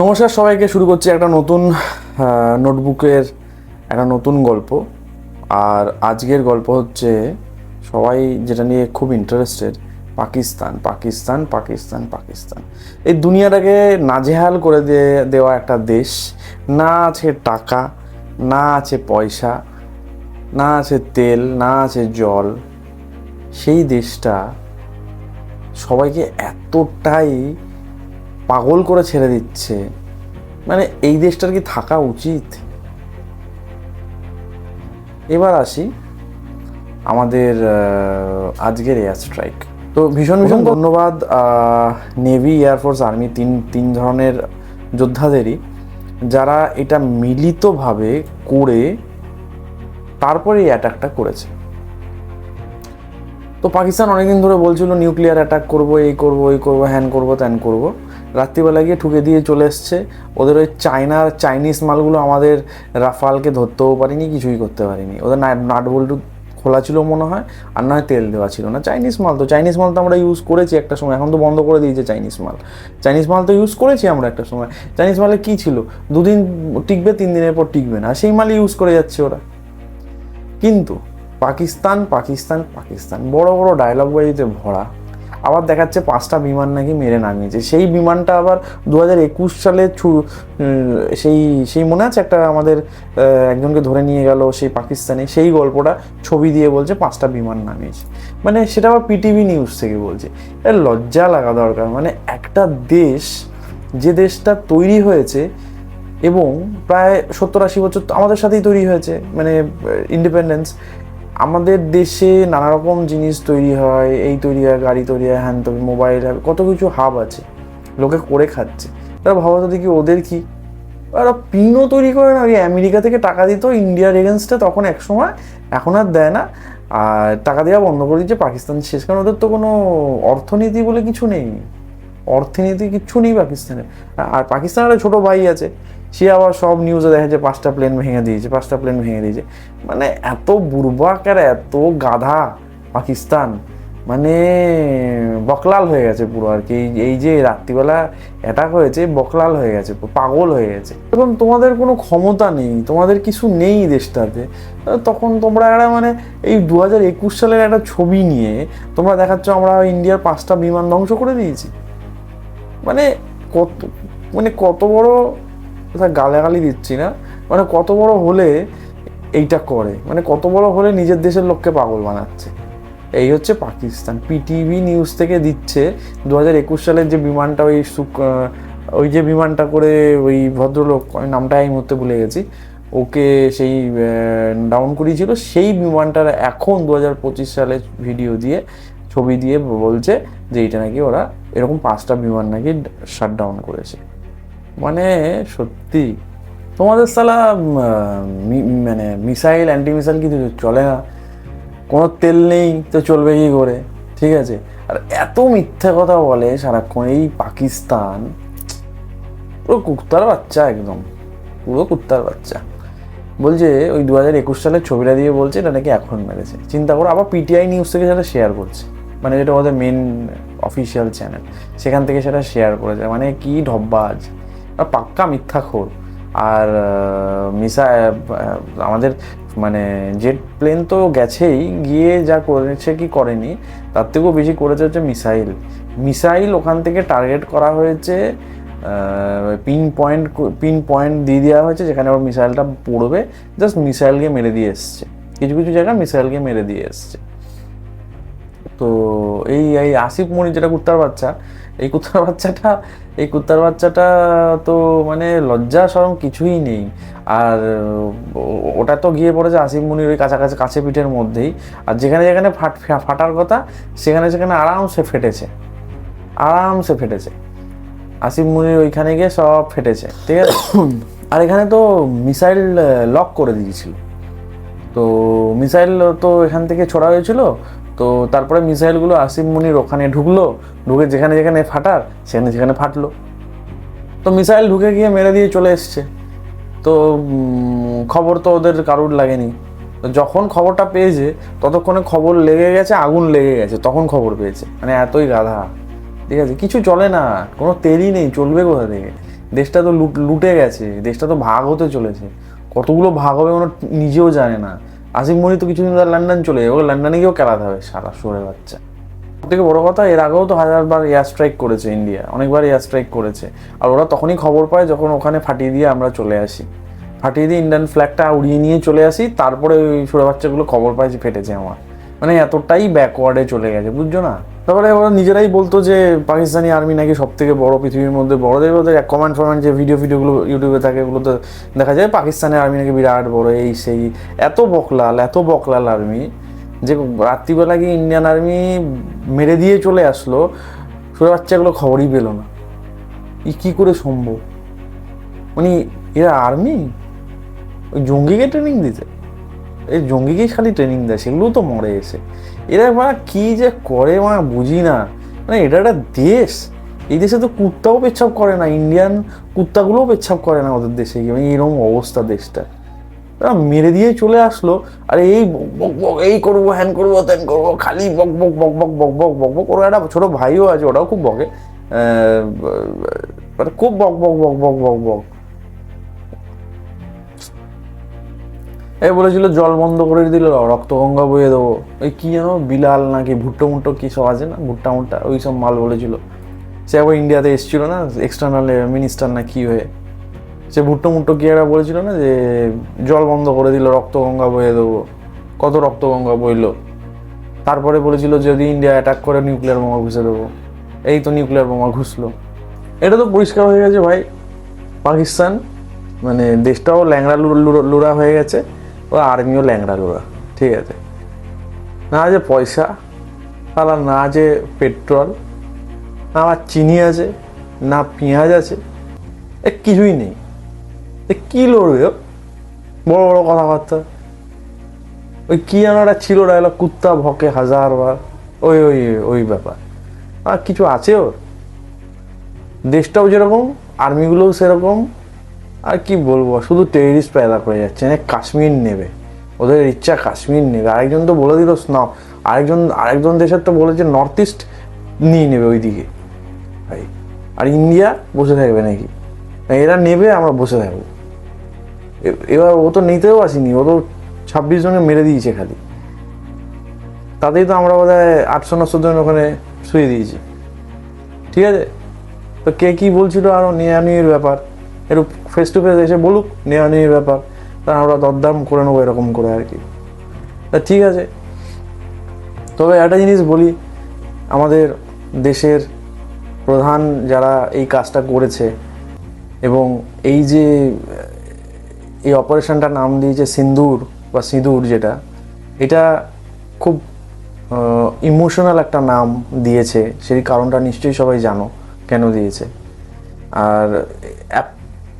নমস্কার সবাইকে, শুরু করছি একটা নতুন নোটবুকের একটা নতুন গল্প। আর আজকের গল্প হচ্ছে, সবাই যেটা নিয়ে খুব ইন্টারেস্টেড পাকিস্তান পাকিস্তান পাকিস্তান পাকিস্তান। এই দুনিয়াটাকে নাজেহাল করে দিয়ে দেওয়া একটা দেশ। না আছে টাকা, না আছে পয়সা, না আছে তেল, না আছে জল। সেই দেশটা সবাইকে এতটাই পাগল করে ছেড়ে দিচ্ছে। মানে এই দেশটার কি থাকা উচিত? এবার আসি আমাদের আজকের এয়ার স্ট্রাইক তো ভীষণ ভীষণ ধন্যবাদ নেভি এয়ারফোর্স আর্মি তিন তিন ধরনের যোদ্ধাদেরই। যারা এটা মিলিতভাবে করে তারপরে এই অ্যাটাকটা করেছে। তো পাকিস্তান অনেকদিন ধরে বলছিল নিউক্লিয়ার অ্যাটাক করব এই করব ওই করব হ্যান করব ত্যান করব। রাত্রিবেলা গিয়ে ঠুকে দিয়ে চলে এসছে। ওদের ওই চায়নার চাইনিজ মালগুলো আমাদের রাফালকে ধরতেও পারিনি, কিছুই করতে পারিনি। ওদের নাট বল্টু খোলা ছিল মনে হয়, আর না তেল দেওয়া ছিল না। চাইনিজ মাল তো চাইনিজ মাল তো আমরা ইউজ করেছি একটা সময়, এখন তো বন্ধ করে দিয়েছে চাইনিজ মাল। চাইনিজ মাল তো ইউজ করেছি আমরা একটা সময়। চাইনিজ মালে কী ছিল? দুদিন টিকবে, তিন দিনের পর টিকবে না। সেই মাল ইউজ করে যাচ্ছে ওরা। কিন্তু পাকিস্তান পাকিস্তান পাকিস্তান, বড় বড় ডায়লগ বাজিতে ভরা। আবার দেখাচ্ছে পাঁচটা বিমান নাকি মেরে নামিয়েছে। সেই বিমানটা আবার দু হাজার একুশ সালে সেই সেই মনে আছে একটা আমাদের একজনকে ধরে নিয়ে গেল সেই পাকিস্তানে, সেই গল্পটা ছবি দিয়ে বলছে পাঁচটা বিমান নামিয়েছে। মানে সেটা আবার পিটিভি নিউজ থেকে বলছে। লজ্জা লাগা দরকার। মানে একটা দেশ, যে দেশটা তৈরি হয়েছে এবং প্রায় সত্তর আশি বছর আমাদের সাথেই তৈরি হয়েছে মানে ইন্ডিপেন্ডেন্স আমাদের দেশে নানা রকম জিনিস তৈরি হয়, এই তৈরি হয়, গাড়ি তৈরি হয়, হ্যান তৈরি, মোবাইল, কত কিছু হাব আছে, লোকে করে খাচ্ছে। এবার ভাবো তো দেখি ওদের কি? ওরা পিনও তৈরি করে না, ওই আমেরিকা থেকে টাকা দিত, ইন্ডিয়ার এগেনস্টে তখন এক সময়, এখন আর দেয় না। আর টাকা দেওয়া বন্ধ করে দিচ্ছে, পাকিস্তান শেষ। কারণ ওদের তো কোনো অর্থনীতি বলে কিছু নেই। অর্থনীতি কিচ্ছু নেই পাকিস্তানে আর পাকিস্তানের একটা ছোটো ভাই আছে। সে আবার সব নিউজে দেখা যায় পাঁচটা প্লেন ভেঙে দিয়েছে, পাঁচটা প্লেন ভেঙে দিয়েছে। মানে এত বুর্বাক আর এত গাধা পাকিস্তান। মানে বকলাল হয়ে গেছে পুরো আর কি। এই- যে রাত্রিবেলা অ্যাটাক হয়েছে, বকলাল হয়ে গেছে, পাগল হয়ে গেছে। এবং তোমাদের কোনো ক্ষমতা নেই, তোমাদের কিছু নেই দেশটাতে। তখন তোমরা একটা মানে এই দু হাজার একুশ সালের একটা ছবি নিয়ে তোমরা দেখাচ্ছ আমরা ইন্ডিয়ার পাঁচটা বিমান ধ্বংস করে দিয়েছি। মানে কত মানে কত বড় কথা গালাগালি দিচ্ছি না? মানে কত বড় হলে এইটা করে? মানে কত বড় হলে নিজের দেশের লোককে পাগল বানাচ্ছে? এই হচ্ছে পাকিস্তান। পিটিভি নিউজ থেকে দিচ্ছে দু হাজার একুশ সালের যে বিমানটা, ওই ওই যে বিমানটা করে ওই ভদ্রলোক নামটা এই মুহূর্তে ভুলে গেছি, ওকে সেই ডাউন করিয়েছিল। সেই বিমানটার এখন দু হাজার পঁচিশ সালে ভিডিও দিয়ে, ছবি দিয়ে বলছে যে এইটা নাকি ওরা এরকম পাঁচটা বিমান নাকি শাট ডাউন করেছে। মানে সত্যি। তোমাদের সালা মানে মিসাইল অ্যান্টি মিসাইল কিছু চলে না? কোনো তেল নেই তো চলবে কি করে? ঠিক আছে? আর এত মিথ্যে কথা বলে সারাক্ষণ এই পাকিস্তান। পুরো কুত্তার বাচ্চা একদম। পুরো কুত্তার বাচ্চা। বলছে, ওই দু হাজার একুশ সালের ছবিটা দিয়ে বলছে, এটা নাকি এখন মেরেছে। চিন্তা করো, আবার পিটিআই নিউজ থেকে সেটা শেয়ার করছে। মানে যেটা ওদের মেন অফিসিয়াল চ্যানেল সেখান থেকে সেটা শেয়ার করেছে। মানে কি ঢব্বাজ। পাক্কা মিথ্যাখোর আর মিসা আমাদের মানে জেট প্লেন তো গেছেই, গিয়ে যা করেছে কি করেনি, তার থেকেও বেশি করেছে হচ্ছে মিসাইল। মিসাইল ওখান থেকে টার্গেট করা হয়েছে পিন পয়েন্ট পিন পয়েন্ট দিয়ে দেওয়া হয়েছে, যেখানে ওর মিসাইলটা পড়বে জাস্ট মিসাইলকে মেরে দিয়ে এসছে। কিছু কিছু জায়গায় মিসাইলকে মেরে দিয়ে এসছে। তো, এই এই আসিফ মনি যেটা কুত্তার বাচ্চা এই কুত্তার বাচ্চাটা, এই কুত্তার বাচ্চাটা তো মানে লজ্জা সরম কিছুই নেই। আর ওটা তো গিয়ে পড়েছে আসিফ মনির ওই কাছাকাছি কাছে পিঠের মধ্যেই। আর যেখানে যেখানে ফাট ফাটার কথা, সেখানে সেখানে আরামসে ফেটেছে। আরামসে ফেটেছে। আসিফ মুনির ওইখানে গিয়ে সব ফেটেছে, ঠিক আছে? আর এখানে তো মিসাইল লক করে দিয়েছিল। তো মিসাইল তো এখান থেকে ছোড়া হয়েছিল তো তারপরে মিসাইলগুলো আসিফ মুনির ওখানে ঢুকলো, ঢুকে যেখানে যেখানে ফাটার, সেখানে যেখানে ফাটলো। তো মিসাইল ঢুকে গিয়ে মেরে দিয়ে চলে এসছে। তো খবর তো ওদের কারুর লাগেনি। তো যখন খবরটা পেয়েছে, ততক্ষণে খবর লেগে গেছে, আগুন লেগে গেছে, তখন খবর পেয়েছে। মানে এতই গাধা। ঠিক আছে? কিছু চলে না, কোনো তেলই নেই, চলবে কোথা থেকে? দেশটা তো লুট গেছে, দেশটা তো ভাগ হতে চলেছে। কতগুলো ভাগ হবে ওরা নিজেও জানে না। আসিফ মনি তো কিছুদিন ধরে লন্ডন চলে যাবে, ওকে লন্ডনে গিয়েও খেলাতে হবে, সারা সরে বাচ্চা। থেকে বড় কথা, এর আগেও তো হাজারবার এয়ার স্ট্রাইক করেছে ইন্ডিয়া অনেকবার এয়ার স্ট্রাইক করেছে। আর ওরা তখনই খবর পায় যখন ওখানে ফাটিয়ে দিয়ে আমরা চলে আসি। ফাটিয়ে দিয়ে ইন্ডিয়ান ফ্ল্যাগটা উড়িয়ে নিয়ে চলে আসি, তারপরে ওই সুরে বাচ্চাগুলো খবর পায় যে ফেটেছে আমার। মানে এতটাই ব্যাকওয়ার্ডে চলে গেছে, বুঝছ না? তারপরে ওরা নিজেরাই বলতো যে পাকিস্তানি আর্মি নাকি সব থেকে বড় পৃথিবীর মধ্যে বড়দের ওদের এক কমেন্ট ফমেন্ট যে ভিডিও ভিডিওগুলো ইউটিউবে থাকে, ওগুলোতে দেখা যায় পাকিস্তানের আর্মি নাকি বিরাট বড়, এই সেই। এত বকলাল এত বকলাল আর্মি যে রাত্রিবেলা গিয়ে ইন্ডিয়ান আর্মি মেরে দিয়ে চলে আসলো ছোটো বাচ্চাগুলো খবরই পেল না। ই কী করে সম্ভব? মানে এরা আর্মি ওই জঙ্গিকে ট্রেনিং দিতে? এই জঙ্গিকেই খালি ট্রেনিং দেয় সেগুলোও তো মরে এসে এরা মানে কী যে করে মানে বুঝি না মানে এটা একটা দেশ এই দেশে তো কুত্তাও পেচ্ছাপ করে না ইন্ডিয়ান কুত্তাগুলোও পেচ্ছাপ করে না ওদের দেশে গিয়ে মানে এরকম অবস্থা দেশটা ওরা মেরে দিয়ে চলে আসলো আর এই বক বক এই করব হ্যান করব ত্যান করব খালি বক বক বক বক বক বক বক বক ওরা একটা ছোটো ভাইও আছে ওরাও খুব বকে মানে খুব বক বক বক বক বক বক এই বলেছিল, জল বন্ধ করে দিল রক্তগঙ্গা বইয়ে দেবো। ওই কী যেন বিলাল নাকি, ভুট্টো মুট্টো কি সব আছে না, ভুট্টা মুট্টা, ওই সব মাল বলেছিল। সে আবার ইন্ডিয়াতে এসেছিল না এক্সটার্নাল মিনিস্টার না কী হয়ে, সে ভুট্টো মুট্টো কী একটা বলেছিল না, যে জল বন্ধ করে দিল, রক্তগঙ্গা বইয়ে দেবো। কত রক্তগঙ্গা বইলো। তারপরে বলেছিল যদি ইন্ডিয়া অ্যাটাক করে নিউক্লিয়ার বোমা ঘুষে দেবো। এই তো নিউক্লিয়ার বোমা ঘুষলো। এটা তো পরিষ্কার হয়ে গেছে ভাই। পাকিস্তান মানে দেশটাও ল্যাংড়া লু- লু- লুরা হয়ে গেছে। ও আর্মিও ল্যাংড়া লুরা ঠিক আছে। না আছে পয়সা তাহলে না আছে পেট্রোল, না আবার চিনি আছে, না পেঁয়াজ আছে, এ কিছুই নেই। এ কী লড়বে? বড় বড় কথাবার্তা। ওই কি যেন একটা ছিল ডায়লগ কুত্তা ভকে হাজার বার ওই ওই ওই ব্যাপার। আর কিছু আছে ওর? দেশটাও যেরকম, আর্মিগুলোও সেরকম আর কি বলব, শুধু টেরিস্ট পয়দা করে যাচ্ছে মানে কাশ্মীর নেবে। ওদের ইচ্ছা কাশ্মীর নেবে। আরেকজন তো বলে দিল না আরেকজন আরেকজন দেশের তো বলেছে নর্থ ইস্ট নিয়ে নেবে ওইদিকে। ভাই, আর ইন্ডিয়া বসে থাকবে নাকি? এরা নেবে, আমরা বসে থাকব। এবার ও তো নিতেও আসেনি, ও তো ছাব্বিশ জনকে মেরে দিয়েছে খালি। তাতেই তো আমরা বোধ হয় আটশো নশো জন ওখানে শুয়ে দিয়েছি। ঠিক আছে? তো কে কি বলছিল আরও নেয়ানির ব্যাপার। একটু ফেস টু ফেস এসে বলুক নেয়ানির ব্যাপার। তা আমরা দরদাম করে নেব এরকম করে আর কি। তা ঠিক আছে। তবে একটা জিনিস বলি, আমাদের দেশের প্রধান যারা এই কাজটা করেছে এবং এই যে, এই অপারেশনটার নাম দিয়েছে সিন্দুর বা সিঁদুর যেটা, এটা খুব ইমোশনাল একটা নাম দিয়েছে। সেই কারণটা নিশ্চয়ই সবাই জানো কেন দিয়েছে। আর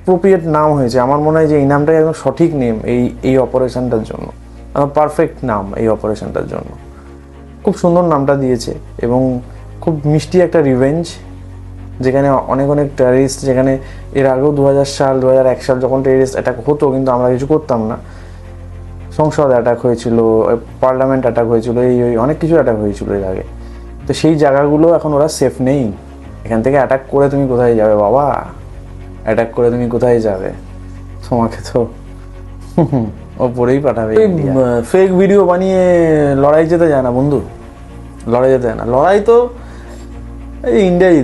অ্যাপ্রোপ্রিয়েট নাম হয়েছে। আমার মনে হয় যে এই নামটাই একদম সঠিক নেম এই এই অপারেশনটার জন্য। পারফেক্ট নাম এই অপারেশনটার জন্য। খুব সুন্দর নামটা দিয়েছে এবং খুব মিষ্টি একটা রিভেঞ্জ যেখানে অনেক অনেক টেরিস্ট যেখানে এর আগেও দু হাজার সাল দু এক সাল যখন টেরিস্ট অ্যাটাক হতো, কিন্তু আমরা কিছু করতাম না। সংসদ অ্যাটাক হয়েছিল পার্লামেন্ট অ্যাটাক হয়েছিল, এই ওই অনেক কিছু অ্যাটাক হয়েছিল এর আগে। তো সেই জায়গাগুলো এখন ওরা সেফ নেই। এখান থেকে অ্যাটাক করে তুমি কোথায় যাবে বাবা? অ্যাটাক করে তুমি কোথায় যাবে? তোমাকে তো ওপরেই পাঠাবে ফেক ভিডিও বানিয়ে লড়াই যেতে যায় না বন্ধু। লড়াই যেতে যায় না। লড়াই তো এই ইন্ডিয়াই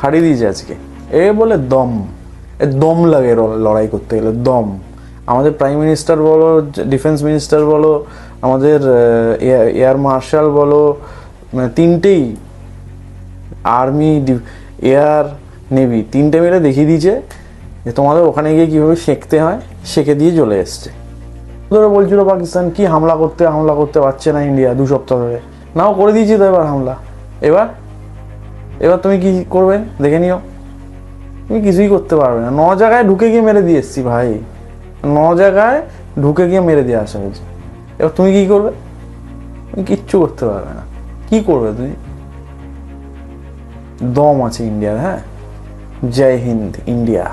ফাড়ি দিয়েছে আজকে। এ বলে দম। এ দম লাগে লড়াই করতে গেলে দম। আমাদের প্রাইম মিনিস্টার বলো ডিফেন্স মিনিস্টার বলো আমাদের এয়ার মার্শাল বলো মানে তিনটেই আর্মি এয়ার নেভি তিনটে মিলে দেখিয়ে দিয়েছে যে তোমাদের ওখানে গিয়ে কীভাবে শেখতে হয়, শেখে দিয়ে চলে এসছে। ধরে বলছিল পাকিস্তান, কি হামলা করতে হামলা করতে পারছে না ইন্ডিয়া দু সপ্তাহ ধরে? নাও করে দিয়েছি তো এবার হামলা। এবার? এবার তুমি কি করবে? দেখে নিও। তুমি কিছুই করতে পারবে না। ন জায়গায় ঢুকে গিয়ে মেরে দিয়ে এসছি ভাই। ন জায়গায় ঢুকে গিয়ে মেরে দিয়ে আসা হয়েছে। এবার তুমি কি করবে? তুমি কিচ্ছু করতে পারবে না। কি করবে তুমি? দম আছে ইন্ডিয়ার হ্যাঁ? জয় হিন্দ, ইন্ডিয়া।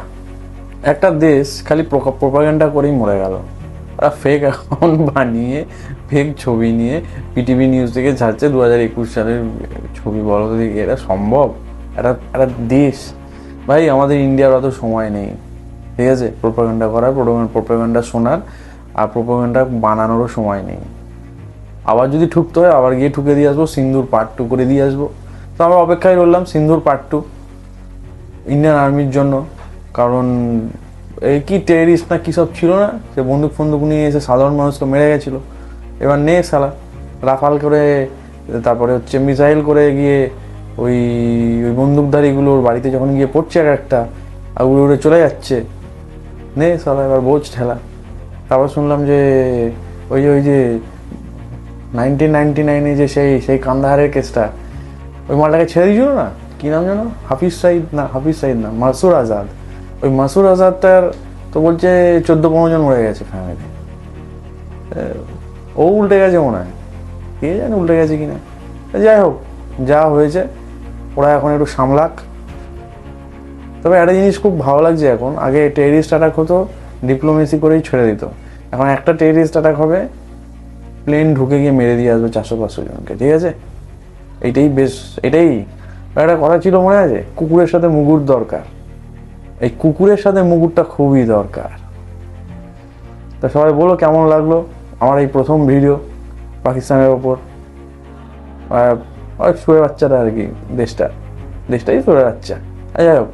একটা দেশ খালি প্রোপাগান্ডা করেই মরে গেল। ওরা ফেক অ্যাকাউন্ট বানিয়ে ফেক ছবি নিয়ে পিটিভি নিউজ থেকে ছাড়ছে দু হাজার একুশ সালের ছবি, বলো দেখি, এটা সম্ভব? একটা একটা দেশ। ভাই, আমাদের ইন্ডিয়ার অত সময় নেই। ঠিক আছে? প্রোপাগান্ডা করার প্রোপাগান্ডা শোনার, আর প্রোপাগান্ডা বানানোরও সময় নেই। আবার যদি ঠুকতে হয়, আবার গিয়ে ঠুকে দিয়ে আসব, সিন্দুর পার্ট টু করে দিয়ে আসব। তো আমরা অপেক্ষায় রইলাম, সিন্দুর পার্ট টু ইন্ডিয়ান আর্মির জন্য, কারণ এই কি টেরিস্ট না কী সব ছিল না, সে বন্দুক ফন্দুক নিয়ে এসে সাধারণ মানুষকে মেরে গেছিল। এবার নে সালা রাফাল করে, তারপরে হচ্ছে মিসাইল করে গিয়ে ওই ওই বন্দুকধারীগুলোর বাড়িতে যখন গিয়ে পড়ছে এক একটা, আর উড়ে উড়ে চলে যাচ্ছে। নে সালা এবার বোঝ ঠেলা। তারপর শুনলাম যে, ওই ওই যে নাইনটিন নাইনটি নাইনে যে সেই সেই কান্দাহারের কেসটা ওই মালটাকে ছেড়ে দিয়েছিল না? কি নাম জানো হাফিজ সাইদ? না, হাফিজ সাইদ না, মাসুর আজাদ। ওই মাসুর আজাদটার তো বলছে চোদ্দ পনেরো জন মরে গেছে ফ্যামিলি ও উল্টে গেছে মনে হয়। কে জানে উল্টে গেছে কি না যাই হোক, যা হয়েছে, ওরা এখন একটু সামলাক। তবে একটা জিনিস খুব ভালো লাগছে এখন, আগে টেরিস্ট অ্যাটাক হতো ডিপ্লোমেসি করেই ছেড়ে দিত। এখন একটা টেরিস্ট অ্যাটাক হবে প্লেন ঢুকে গিয়ে মেরে দিয়ে আসবে চারশো পাঁচশো জনকে, ঠিক আছে? এটাই বেশ, এটাই একটা কথা ছিল মনে আছে? কুকুরের সাথে মুগুর দরকার। এই কুকুরের সাথে মুগুরটা খুবই দরকার। তা সবাই বলো কেমন লাগল আমার এই প্রথম ভিডিও পাকিস্তানের ওপর? শুয়ে বাচ্চাটা আর কি, দেশটা। দেশটাই শুয়ে বাচ্চা। যাই হোক।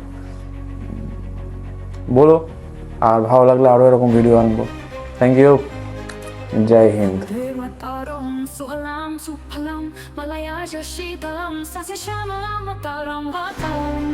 বলো, আর ভালো লাগলে আরও এরকম ভিডিও আনব। Thank you Joy Hind. Yoshibam, Sasashama, Mataram, Watam.